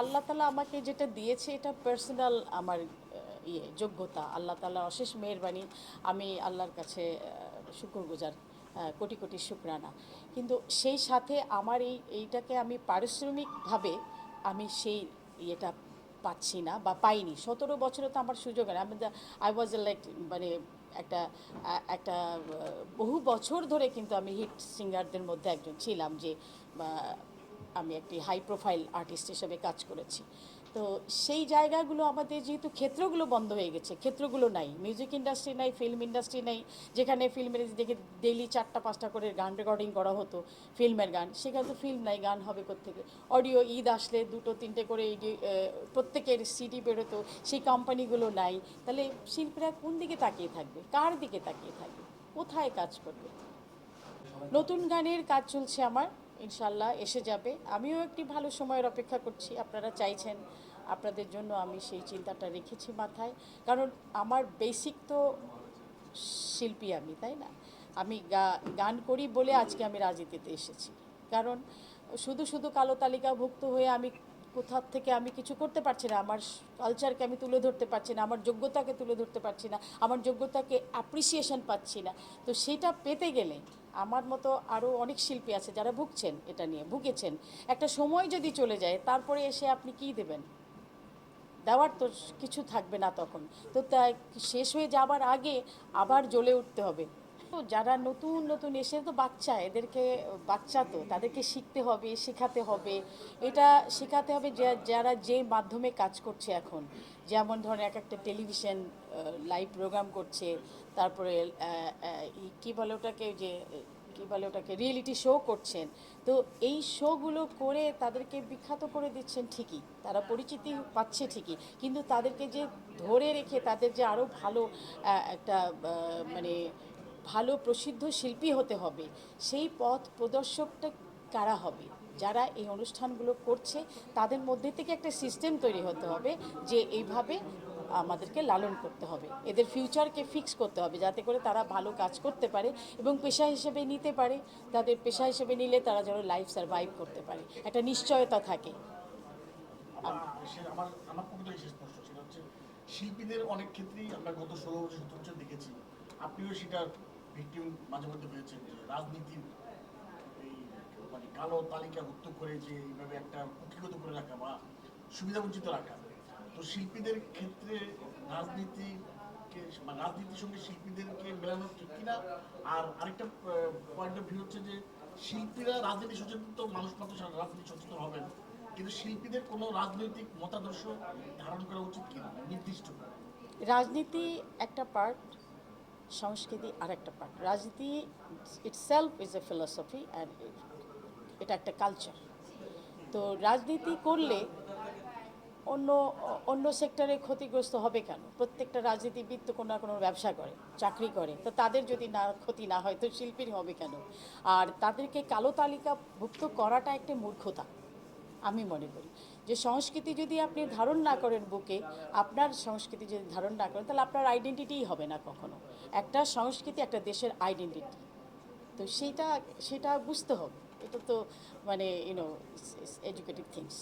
আল্লাহ তালা আমাকে যেটা দিয়েছে, এটা পার্সোনাল আমার ইয়ে যোগ্যতা। আল্লাহ তালা অশেষ মেহরবানি। আমি আল্লাহর কাছে শুক্রগুজার কোটি কোটি শুক্রানা। কিন্তু সেই সাথে আমার এই, এইটাকে আমি পারিশ্রমিকভাবে আমি সেই ইয়েটা পাচ্ছি না বা পাইনি। সতেরো বছরে তো আমার সুযোগ হয় আমি আই ওয়াজ লাইক মানে একটা একটা বহু বছর ধরে কিন্তু আমি হিট সিঙ্গারদের মধ্যে একজন ছিলাম যে আমি একটি হাই প্রোফাইল আর্টিস্ট হিসেবে কাজ করেছি। তো সেই জায়গাগুলো আমাদের যেহেতু ক্ষেত্রগুলো বন্ধ হয়ে গেছে, ক্ষেত্রগুলো নাই। মিউজিক ইন্ডাস্ট্রি নাই ফিল্ম ইন্ডাস্ট্রি নাই। যেখানে ফিল্মের দেখে ডেইলি চারটা, পাঁচটা করে গান রেকর্ডিং করা হতো ফিল্মের গান। সেখানে তো ফিল্ম নাই, গান হবে কোথেকে অডিও ঈদ আসলে দুটো, তিনটে করে প্রত্যেকের সিডি বেরোতো, সেই কোম্পানিগুলো নাই। তাহলে শিল্পীরা কোন দিকে তাকিয়ে থাকবে? কার দিকে তাকিয়ে থাকবে? কোথায় কাজ করবে? নতুন গানের কাজ চলছে আমার। ইনশাল্লাহ এসে যাবে। আমিও একটি ভালো সময়ের অপেক্ষা করছি। আপনারা চাইছেন, আপনাদের জন্য আমি সেই চিন্তাটা রেখেছি মাথায়। কারণ আমার বেসিক তো শিল্পী আমি, তাই না? আমি গান করি বলে আজকে আমি রাজনীতিতে এসেছি। কারণ শুধু শুধু কালো তালিকাভুক্ত হয়ে আমি কোথার থেকে আমি কিছু করতে পারছি না। আমার কালচারকে আমি তুলে ধরতে পারছি না, আমার যোগ্যতাকে তুলে ধরতে পারছি না, আমার যোগ্যতাকে অ্যাপ্রিসিয়েশন পাচ্ছি না। তো সেটা পেতে গেলে আমার মতো আরও অনেক শিল্পী আছে যারা ভুগছেন এটা নিয়ে, ভুগেছেন। একটা সময় যদি চলে যায়, তারপরে এসে আপনি কি দেবেন? দেওয়ার তো কিছু থাকবে না তখন। তো তাই শেষ হয়ে যাবার আগে আবার জ্বলে উঠতে হবে। তো যারা নতুন নতুন এসে তো বাচ্চা, এদেরকে, বাচ্চা তো, তাদেরকে শিখতে হবে, শেখাতে হবে। এটা শেখাতে হবে যারা যে মাধ্যমে কাজ করছে এখন, যেমন ধরেন এক একটা টেলিভিশন লাইভ প্রোগ্রাম করছে, তারপরে কী বলে ওটাকে যে, কী বলে ওটাকে রিয়েলিটি শো করছেন, তো এই শোগুলো করে তাদেরকে বিখ্যাত করে দিচ্ছেন ঠিকই, তারা পরিচিতি পাচ্ছে ঠিকই, কিন্তু তাদেরকে যে ধরে রেখে, তাদের যে আরও ভালো একটা মানে ভালো প্রসিদ্ধ শিল্পী হতে হবে। সেই পথ প্রদর্শকটা কারা হবে? যারা এই অনুষ্ঠানগুলো করছে, তাদের মধ্যে থেকে একটা সিস্টেম তৈরি হতে হবে যে এইভাবে আমাদেরকে লালন করতে হবে। এদের ফিউচারকে ফিক্স করতে হবে যাতে করে তারা ভালো কাজ করতে পারে এবং পেশা হিসেবে নিতে পারে। তাদের পেশা হিসেবে নিলে তারা যেন লাইফ সার্ভাইভ করতে পারে। একটা নিশ্চয়তা থাকে। শিল্পীদের অনেক ক্ষেত্রেই আমরা গত ষোলো বছর দেখেছি। আপনিও সেটা ভিক্টিম মাঝে মধ্যে হয়েছেন যে রাজনীতির এই মানে কালো তালিকা মুক্ত করে যে এইভাবে একটা কুঠিগত করে রাখা বা সুবিধা বঞ্চিত রাখা। তো শিল্পীদের ক্ষেত্রে রাজনীতি রাজনীতির সঙ্গে শিল্পীদেরকে মেলানো ঠিক কিনা? আর আরেকটা পয়েন্ট অফ ভিউ হচ্ছে যে শিল্পীরা রাজনীতি সচেতন তো মানুষ রাজনীতি সচেতন হবেন কিন্তু শিল্পীদের কোনো রাজনৈতিক মতাদর্শ ধারণ করা উচিত কিনা? নির্দিষ্ট রাজনীতি একটা পার্ট সংস্কৃতি আর একটা পার্ট রাজনীতি itself is a philosophy and এটা একটা কালচার তো রাজনীতি করলে অন্য অন্য সেক্টরে ক্ষতিগ্রস্ত হবে কেন? প্রত্যেকটা রাজনীতিবিদ তো কোনো না কোনো ব্যবসা করে, চাকরি করে। তো তাদের যদি না ক্ষতি না হয়, তো শিল্পীর হবে কেন? আর তাদেরকে কালো তালিকাভুক্ত করাটা একটা মূর্খতা, আমি মনে করি। যে সংস্কৃতি যদি আপনি ধারণ না করেন বুকে, আপনার সংস্কৃতি যদি ধারণ না করেন, তাহলে আপনার আইডেন্টিটিই হবে না কখনো। একটা সংস্কৃতি, একটা দেশের আইডেন্টিটি তো সেটা সেটা বুঝতে হবে। এটা তো মানে ইউনো এডুকেটিভ থিংস